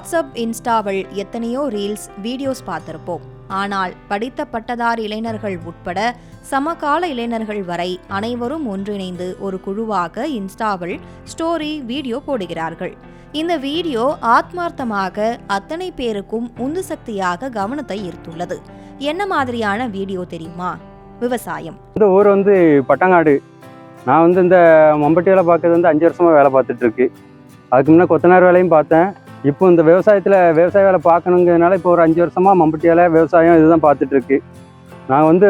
WhatsApp இன்ஸ்டாவில் எத்தனையோ reels videos பார்த்திருப்போம். ஆனால் படித்த பட்டதாரி இளைஞர்கள் உட்பட சமகால இளைஞர்கள் வரை அனைவரும் ஒன்றிணைந்து ஒரு குழுவாக இன்ஸ்டாவில் ஸ்டோரி வீடியோ போடுகிறார்கள். இந்த வீடியோ ஆத்மார்த்தமாக அத்தனை பேருக்கும் உந்து சக்தியாக கவனத்தை ஈர்த்துள்ளது. என்ன மாதிரியான வீடியோ தெரியுமா? விவசாயம். இந்த ஊர் வந்து பட்டங்காடு. நான் வந்து இந்த மம்பட்டியில் பார்க்கறது வந்து அஞ்சு வருஷமாக வேலை பார்த்துட்டு இருக்கு. அதுக்கு முன்னே கொத்தனார் வேலையும் பார்த்தேன். இப்போ இந்த விவசாயத்தில் விவசாய வேலை பார்க்கணுங்கிறதுனால இப்போ ஒரு அஞ்சு வருஷமாக மம்பட்டியால் விவசாயம் இதுதான் பார்த்துட்ருக்கு நான் வந்து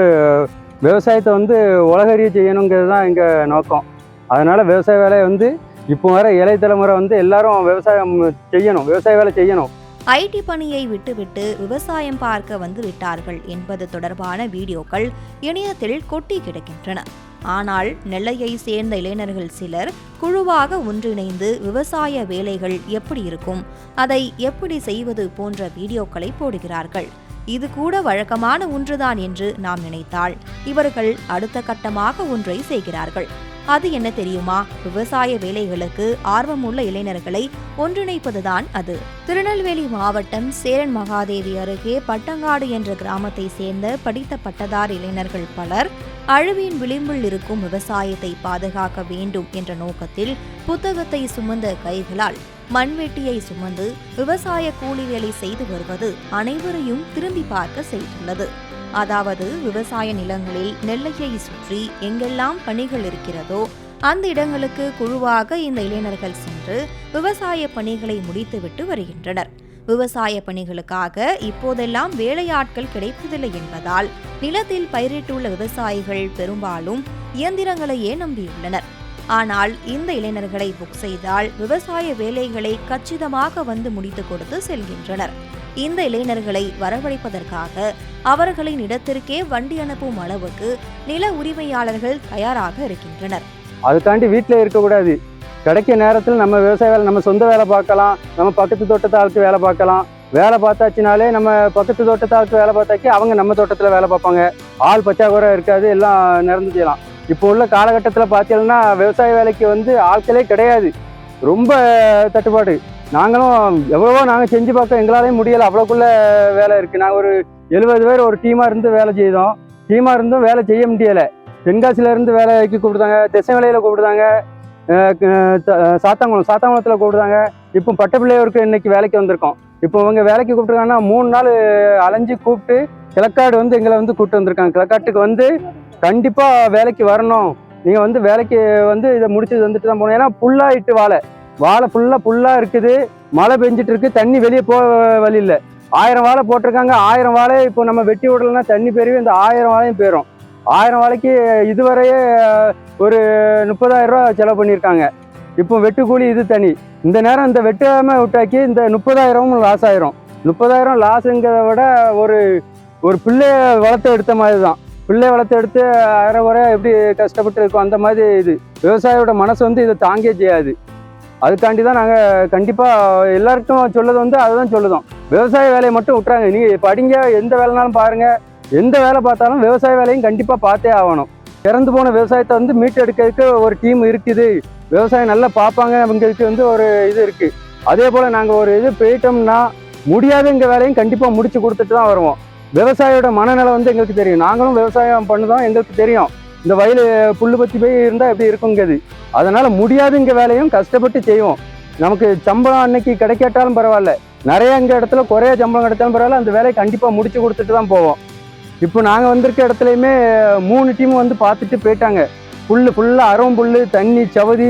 விவசாயத்தை வந்து உலகறிய செய்யணுங்கிறது தான் எங்கள் நோக்கம். அதனால் விவசாய வேலையை வந்து இப்போ வர இளைய தலைமுறை வந்து எல்லாரும் விவசாயம் செய்யணும் விவசாய வேலை செய்யணும். ஐடி பணியை விட்டுவிட்டு விவசாயம் பார்க்க வந்து விட்டார்கள் என்பது தொடர்பான வீடியோக்கள் இணையத்தில் கொட்டி கிடக்கின்றன. ஆனால் நெல்லையை சேர்ந்த இளைஞர்கள் சிலர் குழுவாக ஒன்றிணைந்து விவசாய வேலைகள் எப்படி இருக்கும் அதை எப்படி செய்வது போன்ற வீடியோக்களை போடுகிறார்கள். இது கூட வழக்கமான ஒன்றுதான் என்று நாம் நினைத்தால் இவர்கள் அடுத்த கட்டமாக ஒன்றை செய்கிறார்கள். அது என்ன தெரியுமா? விவசாய வேலைகளுக்கு ஆர்வமுள்ள இளைஞர்களை ஒன்றிணைப்பதுதான் அது. திருநெல்வேலி மாவட்டம் சேரன் மகாதேவி அருகே பட்டங்காடு என்ற கிராமத்தை சேர்ந்த படித்த பட்டதார் இளைஞர்கள் பலர் அழிவின் விளிம்பில் இருக்கும் விவசாயத்தை பாதுகாக்க வேண்டும் என்ற நோக்கத்தில் புத்தகத்தை சுமந்த கைகளால் மண்வெட்டியை சுமந்து விவசாய கூலி வேலை செய்து வருவது அனைவரையும் திரும்பி பார்க்க செய்துள்ளது. அதாவது விவசாய நிலங்களில் நெல்லையை சுற்றி எங்கெல்லாம் பணிகள் இருக்கிறதோ அந்த இடங்களுக்கு குழுவாக இந்த இளைஞர்கள் சென்று விவசாய பணிகளை முடித்துவிட்டு வருகின்றனர். விவசாய பணிகளுக்காக இப்போதெல்லாம் வேலையாட்கள் கிடைப்பதில்லை என்பதால் நிலத்தில் பயிரிட்டுள்ள விவசாயிகள் பெரும்பாலும் இயந்திரங்களையே நம்பியுள்ளனர்? ஆனால் இந்த இளைஞர்களை புக் செய்தால் விவசாய வேலைகளை கச்சிதமாக வந்து முடித்து கொடுத்து செல்கின்றனர். இந்த இளைஞர்களை வரவழைப்பதற்காக அவர்களின் இடத்திற்கே வண்டி அனுப்பும் அளவுக்கு நில உரிமையாளர்கள் தயாராக இருக்கின்றனர். அதுக்காண்டி வீட்டில் இருக்கக்கூடாது. கிடைக்க நேரத்தில் நம்ம விவசாய வேலை நம்ம சொந்த வேலை பார்க்கலாம். நம்ம பக்கத்து தோட்டத்தாளுக்கு வேலை பார்க்கலாம். வேலை பார்த்தாச்சுனாலே நம்ம பக்கத்து தோட்டத்தாளுக்கு வேலை பார்த்தாக்கி அவங்க நம்ம தோட்டத்தில் வேலை பார்ப்பாங்க. ஆள் பச்சாக்குறை இருக்காது எல்லாம் நிறந்து செய்யலாம். இப்போ உள்ள காலகட்டத்தில் பார்த்தீங்கன்னா விவசாய வேலைக்கு வந்து ஆட்களே கிடையாது. ரொம்ப தட்டுப்பாடு. நாங்களும் எவ்வளவோ நாங்கள் செஞ்சு பார்க்க எங்களாலேயும் முடியலை. அவ்வளோக்குள்ள வேலை இருக்குது நாங்கள் ஒரு எழுபது பேர் ஒரு டீமாக இருந்து வேலை செய்தோம். டீமாக இருந்தும் வேலை செய்ய முடியலை. தென்காசியிலேருந்து வேலைக்கு கூப்பிடுதாங்க. திசை வேலையில் கூப்பிடுதாங்க. சாத்தாங்குளம் சாத்தாங்குளத்தில் கூப்பிடுறாங்க. இப்போ பட்டப்பிள்ளையோருக்கு இன்னைக்கு வேலைக்கு வந்திருக்கோம். இப்போ இவங்க வேலைக்கு கூப்பிட்டுருக்காங்கன்னா மூணு நாள் அலைஞ்சு கூப்பிட்டு கிழக்காடு வந்து எங்களை வந்து கூப்பிட்டு வந்திருக்காங்க. கிழக்காட்டுக்கு வந்து கண்டிப்பாக வேலைக்கு வரணும். நீங்கள் வந்து வேலைக்கு வந்து இதை முடிச்சு வந்துட்டு தான் போகணும். ஏன்னா புல்லாயிட்டு வாழை. வாழை ஃபுல்லாக புல்லாக இருக்குது. மழை பெஞ்சிட்டு இருக்கு தண்ணி வெளியே போக வழி இல்லை ஆயிரம் வாழை போட்டிருக்காங்க. ஆயிரம் வாழை இப்போ நம்ம வெட்டி விடலைன்னா தண்ணி பெருவி இந்த ஆயிரம் வாழையும் போயிடும் ஆயிரம் வாழைக்கு இதுவரையே ஒரு முப்பதாயிரம் ரூபா செலவு பண்ணியிருக்காங்க. இப்போ வெட்டு கூலி இது தனி. இந்த நேரம் இந்த வெட்டாம விட்டாக்கி இந்த முப்பதாயிரமும் லாஸ் ஆயிரும். முப்பதாயிரம் லாஸுங்கிறத விட ஒரு ஒரு பிள்ளைய வளர்த்து எடுத்த மாதிரி தான் பிள்ளை வளர்த்து எடுத்து அரை குறை எப்படி கஷ்டப்பட்டு இருக்கும் அந்த மாதிரி இது. விவசாயியோட மனசு வந்து இதை தாங்கே செய்யாது. அதுக்காண்டி தான் நாங்கள் கண்டிப்பாக எல்லாருக்கும் சொல்லது வந்து அதுதான் சொல்லுதோம். விவசாய வேலையை மட்டும் விட்றாங்க நீங்கள் படிங்க எந்த வேலைனாலும் பாருங்கள் எந்த வேலை பார்த்தாலும் விவசாய வேலையும் கண்டிப்பாக பார்த்தே ஆகணும். இறந்து போன விவசாயத்தை வந்து மீட்டெடுக்கிறதுக்கு ஒரு டீம் இருக்குது. விவசாயம் நல்லா பார்ப்பாங்க அவங்களுக்கு வந்து ஒரு இது இருக்குது அதே போல் நாங்கள் ஒரு இது போயிட்டோம்னா முடியாதுங்க வேலையும் கண்டிப்பாக முடிச்சு கொடுத்துட்டு தான் வருவோம். விவசாயியோட மனநிலை வந்து எங்களுக்கு தெரியும். நாங்களும் விவசாயம் பண்ணுதான் எங்களுக்கு தெரியும். இந்த வயல் புல்லு பத்தி போய் இருந்தால் எப்படி இருக்குங்கிறது அதனால் முடியாதுங்க வேலையும் கஷ்டப்பட்டு செய்வோம். நமக்கு சம்பளம் அன்னைக்கு கிடைக்காட்டாலும் பரவாயில்ல. நிறைய இங்கே இடத்துல குறைய சம்பளம் கிடைச்சாலும் பரவாயில்ல. அந்த வேலையை கண்டிப்பாக முடிச்சு கொடுத்துட்டு தான் போவோம். இப்போ நாங்கள் வந்திருக்க இடத்துலையுமே மூணு டீம் வந்து பார்த்துட்டு போயிட்டாங்க. புல்லு ஃபுல்லாக அரும் புல்லு தண்ணி சவதி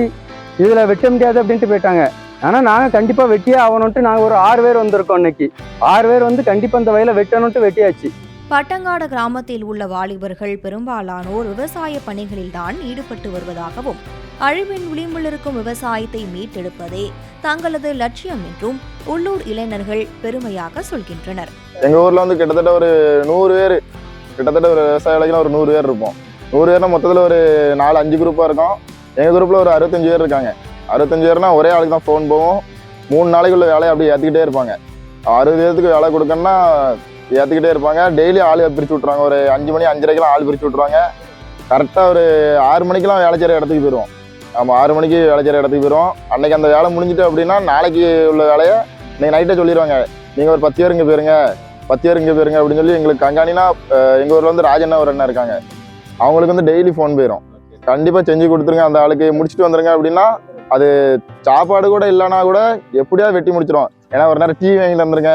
இதில் வெட்ட முடியாது அப்படின்ட்டு போயிட்டாங்க. ஆனால் நாங்கள் கண்டிப்பாக வெட்டியே ஆகணுன்ட்டு நாங்கள் ஒரு ஆறு பேர் வந்திருக்கோம் இன்னைக்கு. ஆறு பேர் வந்து கண்டிப்பாக அந்த வயலை வெட்டணுன்ட்டு வெட்டியாச்சு. பட்டங்காடு கிராமத்தில் உள்ள வாலிபர்கள் பெரும்பாலானோர் விவசாய பணிகளில்தான் ஈடுபட்டு வருவதாகவும் அழிவின் விளிம்பில் இருக்கும் விவசாயத்தை மீட்டெடுப்பதே தங்களது லட்சியம் என்றும் உள்ளூர் இளைஞர்கள் பெருமையாக சொல்கின்றனர். எங்க ஊர்ல வந்து கிட்டத்தட்ட ஒரு நூறு பேர் கிட்டத்தட்ட ஒரு விவசாய வேலைக்குலாம் ஒரு நூறு பேர் இருப்போம். நூறு பேர்னா மொத்தத்தில் ஒரு நாலு அஞ்சு குரூப்பாக இருக்கும். எங்கள் குரூப்பில் ஒரு அறுபத்தஞ்சு பேர் இருக்காங்க. அறுபத்தஞ்சு பேர்னா ஒரே ஆளுக்கு தான் ஃபோன் போவோம். மூணு நாளைக்குள்ள வேலையை அப்படியே ஏற்றிக்கிட்டே இருப்பாங்க. அறுபது பேர்த்துக்கு வேலை கொடுக்கணும்னா ஏற்றிக்கிட்டே இருப்பாங்க. டெய்லி ஆள் பிரித்து விட்ருவாங்க ஒரு அஞ்சு மணி அஞ்சரைக்கெலாம் ஆள் பிரித்து விட்ருவாங்க கரெக்டாக ஒரு ஆறு மணிக்கெலாம் வேலை செய்கிற இடத்துக்கு போயிடுவோம் ஆமாம் ஆறு மணிக்கு வேலை செய்கிற இடத்துக்கு போயிடுவோம் அன்னைக்கு அந்த வேலை முடிஞ்சிட்டு அப்படின்னா நாளைக்கு உள்ள வேலையை நீங்கள் நைட்டே சொல்லிடுவாங்க நீங்கள் ஒரு பத்து பேர் இங்கே போயிருங்க. பத்து பேர் இங்கே போயிருங்க அப்படின்னு சொல்லி எங்களுக்கு கண்காணினா எங்கள் ஊரில் வந்து ராஜண்ணா ஒரு அண்ணன் இருக்காங்க. அவங்களுக்கு வந்து டெய்லி ஃபோன் போயிடும் கண்டிப்பாக செஞ்சு கொடுத்துருங்க அந்த ஆளுக்கு. முடிச்சுட்டு வந்துருங்க அப்படின்னா அது சாப்பாடு கூட இல்லைனா கூட எப்படியாவது வெட்டி முடிச்சிடும் ஏன்னா ஒரு நேரம் டீ வாங்கி தந்துருங்க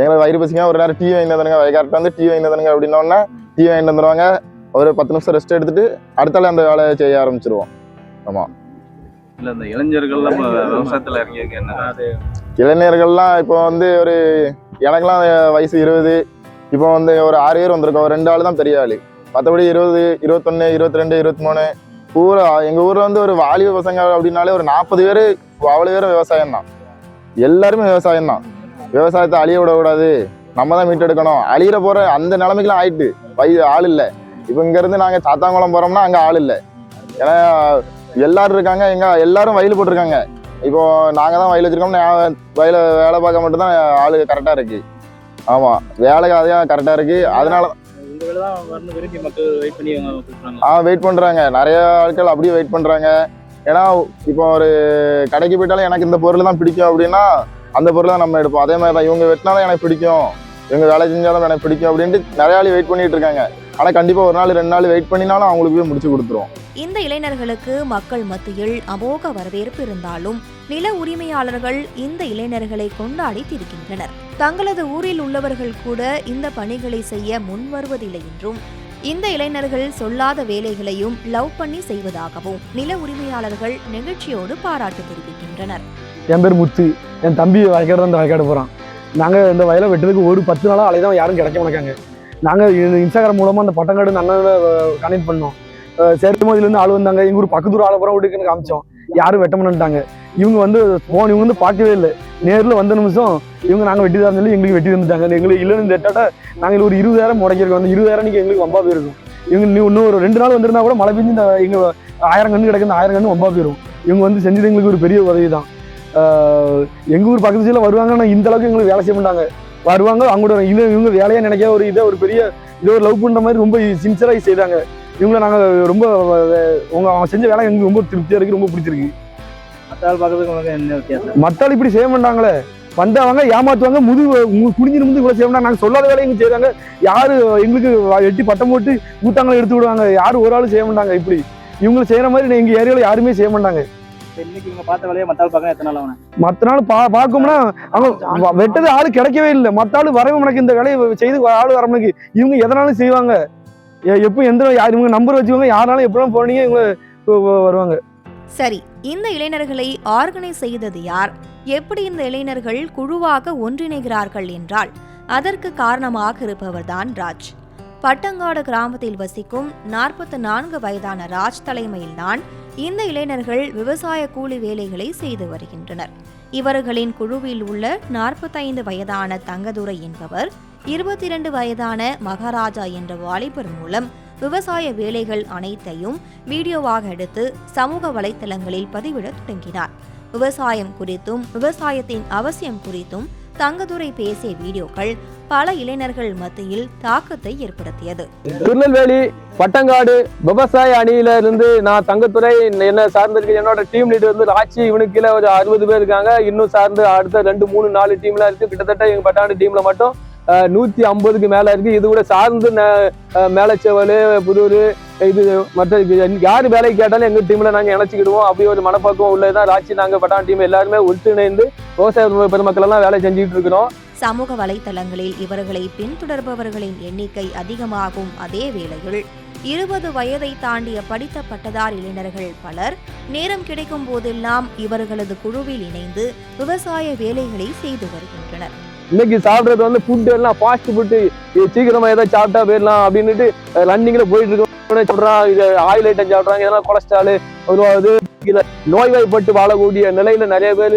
எங்களுக்கு வயிறு பசிங்க ஒரு நேரம் டீ வாங்கி தந்துருங்க கரெக்டாக வந்து டீ வாங்கி தந்துருங்க அப்படின்னோடனே டீ வாங்கி தந்துருவாங்க ஒரு பத்து நிமிஷம் ரெஸ்ட் எடுத்துட்டு அடுத்தால அந்த வேலையை செய்ய ஆரம்பிச்சிருவோம். இல்ல இந்த இளைஞர்கள்லாம் விவசாயத்துல இறங்கியிருக்க என்ன? அது இளைஞர்கள்லாம் இப்போ வந்து ஒரு எனக்கெல்லாம் வயசு இருபது. இப்போ வந்து ஒரு ஆறு பேர் வந்திருக்கோம். ரெண்டு ஆள் தான் பெரிய ஆள். மற்றபடி இருபது இருபத்தொன்று இருபத்தி ரெண்டு இருபத்தி மூணு ஊர் எங்கள் ஊரில் வந்து ஒரு வாலிப பசங்க அப்படின்னாலே ஒரு நாற்பது பேர் அவ்வளோ பேரும் விவசாயம் தான். எல்லாருமே விவசாயம் தான். விவசாயத்தை அழிய விடக்கூடாது. நம்ம தான் மீட்டெடுக்கணும் அழியிற போகிற அந்த நிலைமைக்கெலாம் ஆயிட்டு. வய ஆள் இல்லை. இப்போ இங்கேருந்து நாங்கள் சாத்தாங்குளம் போகிறோம்னா அங்கே ஆள் இல்லை. ஏன்னா எல்லாரும் இருக்காங்க. எங்கள் எல்லாரும் வயல் போட்டிருக்காங்க. இப்போ நாங்கள் தான் வயல் வச்சிருக்கோம். நான் வயல வேலை பார்க்க மட்டும்தான் ஆளு கரெக்டாக இருக்கு. ஆமாம் வேலைக்கு அதையும் கரெக்டாக இருக்கு. அதனால வேலை ஆ வெயிட் பண்ணுறாங்க நிறைய ஆட்கள் அப்படியே வெயிட் பண்ணுறாங்க ஏன்னா இப்போ ஒரு கடைக்கு போயிட்டாலும் எனக்கு இந்த பொருள் தான் பிடிக்கும் அப்படின்னா அந்த பொருளை தான் நம்ம எடுப்போம். அதே மாதிரி தான் இவங்க வெட்டினாலும் எனக்கு பிடிக்கும். இவங்க வேலை செஞ்சாலும் எனக்கு பிடிக்கும் அப்படின்ட்டு நிறைய வெயிட் பண்ணிட்டு இருக்காங்க. ஆனால் கண்டிப்பாக ஒரு நாள் ரெண்டு நாள் வெயிட் பண்ணினாலும் அவங்களுக்கு போய் முடிச்சு கொடுத்துருவோம் இந்த இளைஞர்களுக்கு மக்கள் மத்தியில் அமோக வரவேற்பு இருந்தாலும் நில உரிமையாளர்கள் இந்த இளைஞர்களை கொண்டாடி திரிக்கின்றனர் தங்களது ஊரில் உள்ளவர்கள் கூட இந்த பணிகளை செய்ய முன்வருவதில்லை என்றும் இந்த இளைஞர்கள் சொல்லாத வேலைகளையும் லவ் பண்ணி செய்வதாகவும் நில உரிமையாளர்கள் நெகிழ்ச்சியோடு பாராட்டு தெரிவிக்கின்றனர். என் பேர் முத்து. என் தம்பி வயக்காடு தான் வயக்காடு போகிறான் நாங்கள் இந்த வயலை வெட்டுறதுக்கு ஒரு பத்து நாளாக அலைதான் யாரும் கிடைக்க மாட்டாங்க. நாங்கள் இன்ஸ்டாகிராம் மூலமாக அந்த பட்டங்காடு அந்த அண்ணனை கனெக்ட் பண்ணோம். சேருமதிலேருந்து ஆள் வந்தாங்க. எங்கள் ஊர் பக்கத்து ஊர் புறம் வீட்டுக்கு காமிச்சோம். யாரும் வெட்ட மாட்டாங்க இவங்க வந்து போன் இவங்க வந்து பார்க்கவே இல்லை. நேரில் வந்த நிமிஷம் இவங்க நாங்கள் வெட்டி தான் சொல்லி எங்களுக்கு வெட்டி தந்துட்டாங்க. எங்களுக்கு இல்லைன்னு கேட்டாட்ட நாங்கள் ஒரு இருபதாயிரம் முடக்கிருக்கோம் அந்த இருபதாயிரம் நீங்கள் எங்களுக்கு வம்பா போயிருக்கும். இவங்க இன்னும் இன்னும் ஒரு ரெண்டு நாள் வந்திருந்தா கூட மழை பெஞ்சு இந்த எங்கள் ஆயிரம் கன்று கிடக்கு ஆயிரம் கன்று வம்பா போயிடும் இவங்க வந்து செஞ்சது எங்களுக்கு ஒரு பெரிய உதவி தான் ஆஹ் எங்க ஊர் பக்கத்து சைடில் வருவாங்க ஆனால் இந்த அளவுக்கு எங்களுக்கு வேலை செய்ய மாட்டாங்க. வருவாங்க அவங்களோட இது இவங்க வேலையா நினைக்க ஒரு இதை ஒரு பெரிய இதை ஒரு லவ் பண்ற மாதிரி ரொம்ப சின்சராகி செய்தாங்க இவங்களை நாங்கள் ரொம்ப அஹ், உங்க அவங்க செஞ்ச வேலை எங்களுக்கு ரொம்ப திருப்தியா இருக்கு ரொம்ப பிடிச்சிருக்கு. ஆள் பார்க்கறதுக்கு என்ன வித்தியாசம்? மத்தாள் இப்படி செய்ய மாட்டாங்களே. வந்தவங்க ஏமாத்துவாங்க முது மு- குனிஞ்சு நிமிந்து இவ்வளோ செய்ய மாட்டாங்க. நாங்கள் சொல்லாத வேலையை இங்கே செய்றாங்க. யாரு எங்களுக்கு எட்டி பட்டம் போட்டு ஊத்தாங்களை எடுத்து விடுவாங்க. யாரும் ஒரு ஆள் செய்ய மாட்டாங்க இப்படி. இவங்க செய்யற மாதிரி எங்க ஏரியாவில் யாருமே செய்ய மாட்டாங்க. இன்னைக்கு இவங்க பார்த்த வேலையை மற்ற ஆள் பார்க்க எத்தனை நாள் ஆகும் மற்ற நாள் பா பார்க்கோம்னா அவங்க வெட்டது ஆள் கிடைக்கவே இல்லை. மற்ற ஆள் வரவே எனக்கு இந்த வேலையை செய்து ஆள் வரமனுக்கு இவங்க எதனாலும் செய்வாங்க. எப்போ எந்த யார் இவங்க நம்பர் வச்சுக்கோங்க. யாராலும் எப்படிலாம் போனீங்க இவங்க வருவாங்க. சரி இந்த இளைஞர்களை ஆர்கனைஸ் செய்தது யார்? எப்படி இந்த இளைஞர்கள் குழுவாக ஒன்றிணைகிறார்கள் என்றால் அதற்கு காரணமாக இருப்பவர்தான் ராஜ். பட்டங்காடு கிராமத்தில் வசிக்கும் நாற்பத்து நான்கு வயதான ராஜ் தலைமையில்தான் இந்த இளைஞர்கள் விவசாய கூலி வேலைகளை செய்து வருகின்றனர். இவர்களின் குழுவில் உள்ள நாற்பத்தைந்து வயதான தங்கதுரை என்பவர் இருபத்தி இரண்டு வயதான மகாராஜா என்ற வாலிபர் மூலம் விவசாய வேலைகள் அனைத்தையும் வீடியோவாக எடுத்து சமூக வலைத்தளங்களில் பதிவிட தொடங்கினார். விவசாயம் குறித்தும் விவசாயத்தின் அவசியம் குறித்தும் தங்கதுரை பேசிய வீடியோக்கள் பல இளைஞர்கள் மத்தியில் தாக்கத்தை ஏற்படுத்தியது. திருநெல்வேலி பட்டங்காடு விவசாய அணியில இருந்து நான் தங்கத்துறை என்ன சார்ந்திருக்கு என்னோட டீம் லீடர் வந்து ராட்சி இவனுக்கு கீழே ஒரு அறுபது பேர் இருக்காங்க. இன்னும் சார்ந்து அடுத்த ரெண்டு மூணு நாலு டீம்லாம் இருக்கு. கிட்டத்தட்ட எங்க பட்டாண்டு டீம்ல மட்டும் நூத்தி ஐம்பதுக்கு மேல இருக்கு. இது கூட சார்ந்து மேலச்செவல் புதூர் இது மற்ற இது யார் வேலைக்கு கேட்டாலும் எங்க டீம்ல நாங்க இணைச்சிக்கிடுவோம். அப்படி ஒரு மனப்பக்குவம் உள்ளதான் ராட்சி நாங்க பட்டான் டீம் எல்லாருமே ஒத்துணைந்து விவசாய பெருமக்கள் எல்லாம் வேலை செஞ்சுட்டு இருக்கிறோம். சமூக வலைத்தளங்களில் இவர்களை பின்தொடர்பவர்களின் எண்ணிக்கை அதிகமாகும் அதே வேளையில் இருபது வயதை தாண்டிய படித்த பட்டதார் இளைஞர்கள் பலர் நேரம் கிடைக்கும் போதெல்லாம் இவர்களது குழுவில் இணைந்து விவசாய வேலைகளை செய்து வருகின்றனர். இன்னைக்கு சாப்பிடுறது வந்து ஃபுட் எல்லாம் ஃபாஸ்ட் ஃபுட்டு சீக்கிரமா ஏதாவது சாப்பிட்டா போயிடலாம் அப்படின்னுட்டு ரன்னிங்ல போயிட்டு இருக்கோம் சொல்றான் இது ஆயில் ஐட்டம் சாப்பிட்றாங்க இதெல்லாம் கொலஸ்ட்ரால் இதுல நோய்வாய்ப்பட்டு வாழக்கூடிய நிலையில நிறைய பேர்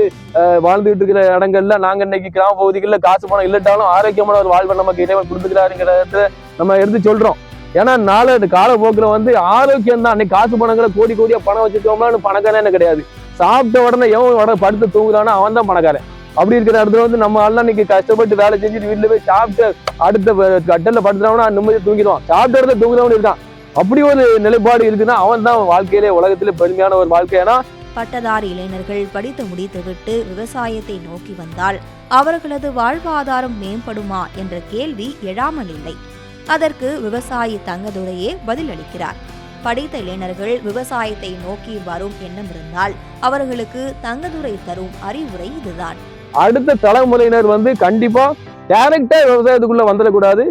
வாழ்ந்துட்டு இருக்கிற இடங்கள்ல நாங்க இன்னைக்கு கிராம பகுதிகளில் காசு பணம் இல்லட்டாலும் ஆரோக்கியமான ஒரு வாழ்வை நமக்கு இறைவன் கொடுத்துக்கிறாருங்கிறத நம்ம எடுத்து சொல்றோம். ஏன்னா நாளை இந்த காலப்போக்கில் வந்து ஆரோக்கியம் தான். அன்னைக்கு காசு பணங்களை கோடி கோடியா பணம் வச்சுட்டோம்னா என்ன கிடையாது. சாப்பிட்ட உடனே எவன் உடனே படுத்து தூங்குறானோ அவன் தான் பணக்காரன். அப்படி இருக்கிற இடத்துல வந்து நம்ம எல்லாம் இன்னைக்கு கஷ்டப்பட்டு வேலை செஞ்சுட்டு வீட்டுல போய் சாப்பிட்டு அடுத்த கட்டல கட்டில படுத்துறவனா நிம்மதி தூங்கிடுவான். சாப்பிட்ட இடத்துல தூங்குறவனு இருக்கான். அப்படி ஒரு நிலைப்பாடு இருக்குன்னா அவன் தான் வாழ்க்கையிலே உலகத்திலே பெருமையான ஒரு வாழ்க்கை. ஏன்னா பட்டதாரி இளைஞர்கள் படித்து முடித்துவிட்டு விவசாயத்தை நோக்கி வந்தால் அவர்களது வாழ்வாதாரம் மேம்படுமா என்ற கேள்வி எழாமல் இல்லை. அதற்கு விவசாயி தங்கதுரையே பதிலளிக்கிறார். படித்த இளைஞர்கள் விவசாயத்தை நோக்கி வரும் எண்ணம் இருந்தால் அவர்களுக்கு தங்கதுரை தரும் அறிவுரை இதுதான். அடுத்த தலைமுறையினர் வந்து கண்டிப்பா டைரக்டா விவசாயத்துக்குள்ள வந்துடக்கூடாது.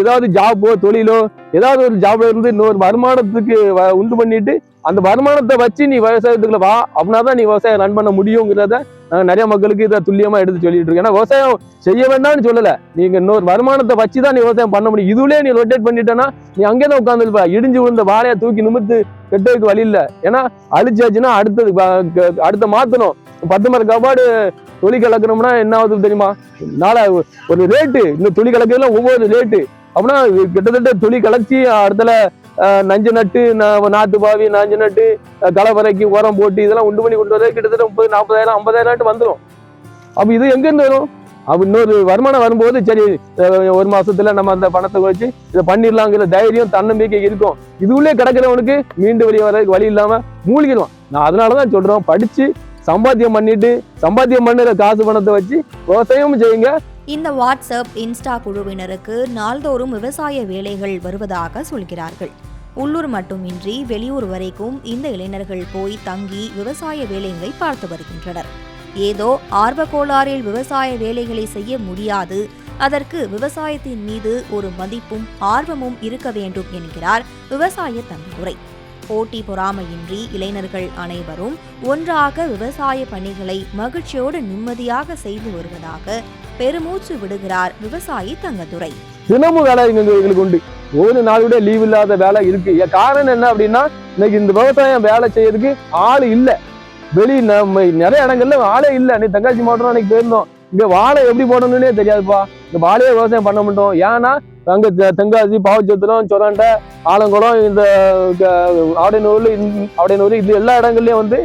ஏதாவது ஜாபோ தொழிலோ ஏதாவது ஒரு ஜாப்ல இருந்து இன்னொரு வருமானத்துக்கு உண்டு பண்ணிட்டு அந்த வருமானத்தை வச்சு நீ விவசாயத்துக்குள்ள வா. அப்படின்னா தான் நீ விவசாயம் ரன் பண்ண முடியுங்கிறத நாங்கள் நிறைய மக்களுக்கு இதை துல்லியமாக எடுத்து சொல்லிட்டு இருக்கோம். ஏன்னா விவசாயம் செய்ய வேண்டாம்னு சொல்லலை. நீங்கள் இன்னொரு வருமானத்தை வச்சு தான் நீ விவசாயம் பண்ண முடியும். இதுலயே நீ ரொட்டேட் பண்ணிட்டேன்னா நீ அங்கே தான் உட்காந்துருப்ப இடிஞ்சு விழுந்த வாழையை தூக்கி நிமித்து கெட்டதுக்கு வழி இல்லை. ஏன்னா அழிச்சாச்சுன்னா அடுத்தது அடுத்த மாத்தணும். பத்து மரம் கபாடு துளி கலக்கணும்னா என்ன ஆகுது தெரியுமா? நாளை ஒரு ரேட்டு இந்த துளி கலக்கிறதுல ஒவ்வொரு ரேட்டு அப்படின்னா கிட்டத்தட்ட துளி கலச்சி அடுத்தல நஞ்சு நட்டு நாட்டு பாவி நஞ்சு நட்டு கலவரைக்கு களை உரம் போட்டு இதெல்லாம் உண்டு பண்ணி கொண்டு வர கிட்டத்தட்ட முப்பது நாற்பதாயிரம் ஐம்பதாயிரம் வந்துடும் அப்போ இது எங்கேருந்து வரும்? அப்போ இன்னொரு வருமானம் வரும்போது சரி ஒரு மாசத்துல நம்ம அந்த பணத்தை வச்சு இதை பண்ணிடலாங்கிற தைரியம் தன்னம்பிக்கை இருக்கும். இதுவுள்ளே கிடக்கிறவனுக்கு மீண்டு வெளியே வர்றதுக்கு வழி இல்லாம மூழ்கிடுவான். நான் அதனாலதான் சொல்றோம் படிச்சு சம்பாத்தியம் பண்ணிட்டு சம்பாத்தியம் பண்ணுற காசு பணத்தை வச்சு விவசாயமும் செய்யுங்க இந்த வாட்ஸ்அப் இன்ஸ்டா குழுவினருக்கு நாள்தோறும் விவசாய வேலைகள் வருவதாக சொல்கிறார்கள். உள்ளூர் மட்டுமின்றி வெளியூர் வரைக்கும் இந்த இளைஞர்கள் போய் தங்கி விவசாய வேலைகளை பார்த்து வருகின்றனர். ஏதோ ஆர்வ கோளாறில் விவசாய வேலைகளை செய்ய முடியாது. அதற்கு விவசாயத்தின் மீது ஒரு மதிப்பும் ஆர்வமும் இருக்க வேண்டும் என்கிறார் விவசாய தம்பிதுரை போட்டி பொறாமையின்றி இளைஞர்கள் அனைவரும் ஒன்றாக விவசாய பணிகளை மகிழ்ச்சியோடு நிம்மதியாக செய்து வருவதாக பெருமூச்சு விடுகிறார் விவசாயி தங்கதுரை. தினமும் வேலை எங்களுக்கு உண்டு. ஒரு நாள் கூட லீவ் இல்லாத வேலை இருக்கு. காரணம் என்ன அப்படின்னா இன்னைக்கு இந்த விவசாயம் வேலை செய்யறதுக்கு ஆள் இல்ல. வெளி நம்ம நிறைய இடங்கள்ல ஆளே இல்ல. அன்னைக்கு தங்காச்சி மாவட்டம் அன்னைக்கு போயிருந்தோம். இங்கே வாழை எப்படி போடணும்னே தெரியாதுப்பா. இந்த வாழையே விவசாயம் பண்ண மாட்டோம். ஏன்னா அங்கே தென்காசி பாவச்சத்திரம் சொரண்டை ஆலங்குளம் இந்த ஆடையனூர் ஆடையனூர் இது எல்லா இடங்கள்லையும் வந்து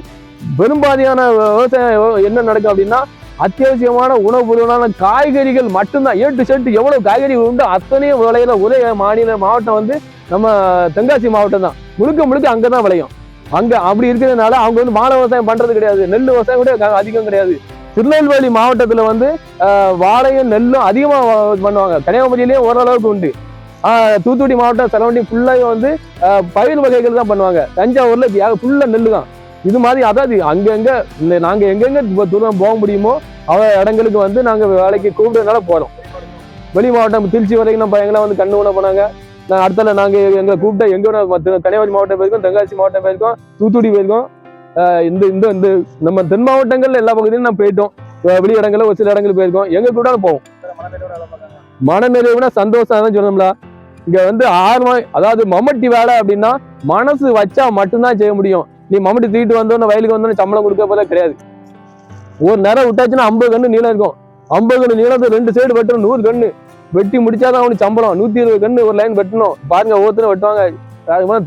பெரும்பாதியான விவசாயம் என்ன நடக்கும் அப்படின்னா அத்தியாவசியமான உணவு பொருளான காய்கறிகள் மட்டும்தான். ஏ டு எவ்வளோ காய்கறி காய்கறிகள் உண்டு அத்தனையும் விளையிற ஒரே மாநில மாவட்டம் வந்து நம்ம தென்காசி மாவட்டம் தான். முழுக்க முழுக்க அங்கே தான் விளையும். அங்கே அப்படி இருக்கிறதுனால அவங்க வந்து வாழை விவசாயம் பண்ணுறது கிடையாது. நெல் விவசாயம் கூட அதிகம் கிடையாது. திருநெல்வேலி மாவட்டத்தில் வந்து வாழையும் நெல்லும் அதிகமாக பண்ணுவாங்க. கன்னியாகுமரியிலேயே ஓரளவுக்கு உண்டு. தூத்துக்குடி மாவட்டம் சரௌண்டிங் ஃபுல்லாக வந்து பயிர் வகைகள் தான் பண்ணுவாங்க. தஞ்சாவூரில் ஃபுல்லாக நெல் தான் இது மாதிரி அதாவது அங்கங்கே இந்த நாங்கள் எங்கெங்கே இப்போ தூரம் போக முடியுமோ அவ இடங்களுக்கு வந்து நாங்கள் வேலைக்கு கூப்பிடுறதுனால போகிறோம் வெளி மாவட்டம் திருச்சி வரைக்கும் நம்ம எங்களை வந்து கண்ணு உணவு போனாங்க நான் அடுத்தால நாங்கள் எங்களை கூப்பிட்டா எங்கே கன்னியாகுமரி மாவட்டம் போயிருக்கோம் தென்காசி மாவட்டம் போயிருக்கோம் தூத்துக்குடி போயிருக்கோம். இந்த இந்த இந்த நம்ம தென் மாவட்டங்கள்ல எல்லா பகுதியிலும் நான் போயிட்டோம். வெளி இடங்கள்ல ஒரு சில இடங்களுக்கு போயிருக்கோம். எங்க கூட போவோம். மனநிறைவுனா சந்தோஷம் தான் சொன்னோம்ல இங்க வந்து ஆர்வம் அதாவது மம்மட்டி வேலை அப்படின்னா மனசு வச்சா மட்டும்தான் செய்ய முடியும். நீ மம்மட்டி தூக்கிட்டு வந்தோன்னு வயலுக்கு வந்தோன்னு சம்பளம் கொடுக்க போல கிடையாது. ஒரு நேரம் விட்டாச்சுன்னா ஐம்பது கண்ணு நீளம் இருக்கும். ஐம்பது கண்ணு நீளத்து ரெண்டு சைடு வெட்டணும் நூறு கண்ணு வெட்டி முடிச்சாதான் அவனுக்கு சம்பளம். நூத்தி இருபது கண்ணு ஒரு லைன் வெட்டணும். பாருங்க ஒவ்வொருத்தரும் வெட்டுவாங்க.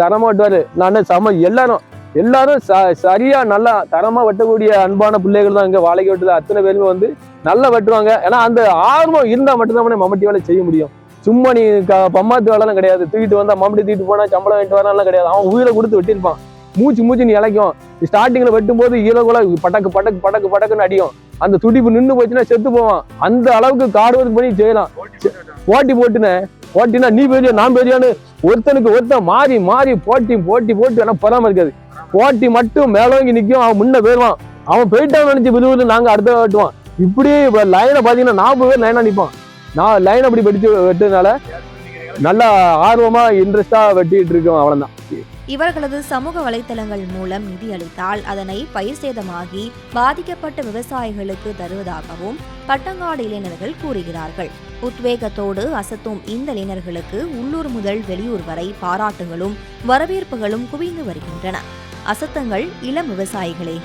தரமா வெட்டுவாரு. நான் சம எல்லாரும். எல்லாரும் ச- சரியா நல்லா தரமா வெட்டக்கூடிய அன்பான பிள்ளைகள் தான் இங்க வாழைக்கு வெட்டுல அத்தனை பேருமே வந்து நல்லா வெட்டுவாங்க. ஏன்னா அந்த ஆர்வம் இருந்தா மட்டும்தான் அவனை மம்மட்டி வேலை செய்ய முடியும். சும்மா நீ க- பம்மாத்து வேலைலாம் கிடையாது. தூக்கிட்டு வந்தா மம்மட்டி தூக்கிட்டு போனா சம்பளம் வாங்கிட்டு வரலாம் கிடையாது. அவன் உயிரை கொடுத்து வெட்டியிருப்பான். மூச்சு மூச்சு நீ இழைக்கும் ஸ்டார்டிங்ல வெட்டும் போது ஈரகுல பட்டக்கு பட்டக்கு பட்டக்கு பட்டக்குன்னு அடியும். அந்த துடிப்பு நின்று போச்சுன்னா செத்து போவான். அந்த அளவுக்கு காடு ஒர்க் பண்ணி செய்யலாம் போட்டி போட்டுனேன் போட்டினா. நீ பெரிய நான் பெரியான்னு ஒருத்தனுக்கு ஒருத்தன் மாறி மாறி போட்டி போட்டி போட்டு வேணா பொறாம இருக்காது. போட்டி மட்டும் மேலோங்கி நிற்கும் அவன் முன்ன போயிடுவான். அவன் போயிட்டான் நினைச்சு விழுவுது நாங்க அடுத்த வெட்டுவான் இப்படியே லைனை பார்த்தீங்கன்னா நாற்பது பேர் லைனாக நிற்பான் நான் லைன் அப்படி வெடிச்சு வெட்டதுனால நல்லா ஆர்வமா இன்ட்ரெஸ்டா வெட்டிட்டு இருக்கோம் அவ்வளவுதான் இவர்களது சமூக வலைத்தளங்கள் மூலம் நிதி அளித்தால் அதனை பயிர் சேதமாகி பாதிக்கப்பட்ட விவசாயிகளுக்கு தருவதாகவும் பட்டங்காடு இளைஞர்கள் கூறுகிறார்கள். உத்வேகத்தோடு அசத்தும் இந்த இளைஞர்களுக்கு உள்ளூர் முதல் வெளியூர் வரை பாராட்டுகளும் வரவேற்புகளும் குவிந்து வருகின்றன. அசத்தங்கள் இளம் விவசாயிகளே.